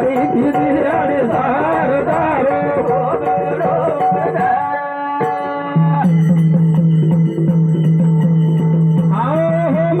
भारी किती आणि सार दारो आओ हो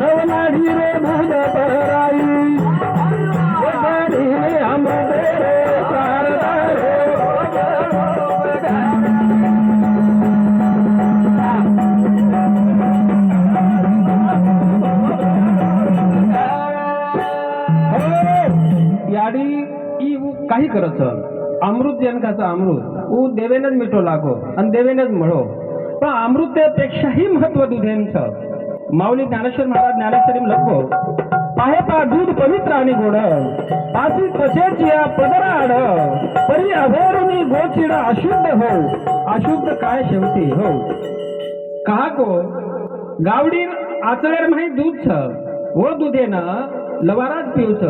रे याडी ई उ काही करत अमृत जनकाचा अमृत. उ देवेनच मिठो लागो आणि देवेनच म्हणो. पण अमृतेपेक्षाही महत्त्व दुधेंचं माऊली ज्ञानेश्वर महाराज ज्ञानेश्वरी लखो आहे पा दूध पवित्र आणि गोड पासी तसेच या पदरा आड परी अभेरुनी गोचिड अशुद्ध हो अशुद्ध काय शेवटी हो? काको गावडी आचळेर माही दूध छ वो दुधेनं लवारात पिवच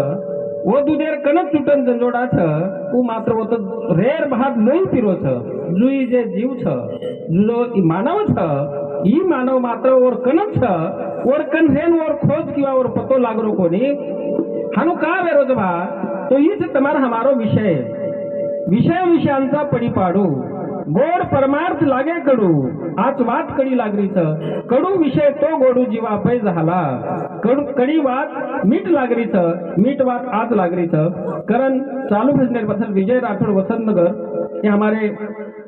वो दुधेर कणक चुटन जंजोडा छ उ मात्र वो तो रेर भात लोई पिरो छ जुई जे जीव छ जुजो मानव छ ई मानव मात्र ओर कणक छ ओर कण खोज किंवा ओर पतो लागरो कोणी. हानु का विरोध भा तो हीच तमार हमारो विषय. विषय विषयांचा पडी पाडू गोड परमार्थ लागे कडू. आज वाट कडी लागरीच. कडू विषय तो गोडू जीवा पै झाला. कडू कडी वाद मीठ लागरीच. मीठ वाद आज लागरीच. कारण चालू भजने बदल विजय राठोड वसंतनगर ये हमारे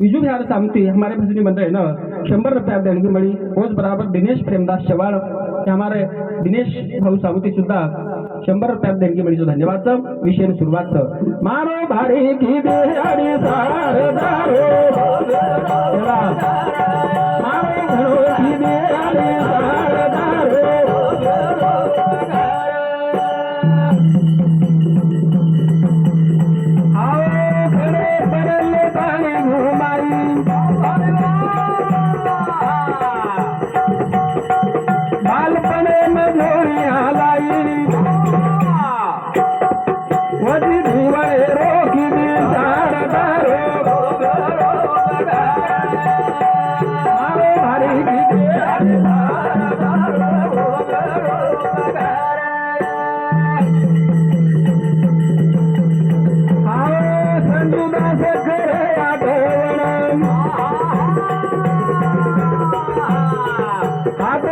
विजू बिहार सामती हमारे भजनी मंडळ ना शंबर रुपया देणगी मिली होच बराबर दिनेश प्रेमदास चव्हाण हमारे दिनेश भाऊ सावती सुद्धा शंभर रुपयात देणगी मिळी धन्यवाद विषय सुरुवात मारो भारी की खरे आठवण हात जोडे न करू भजन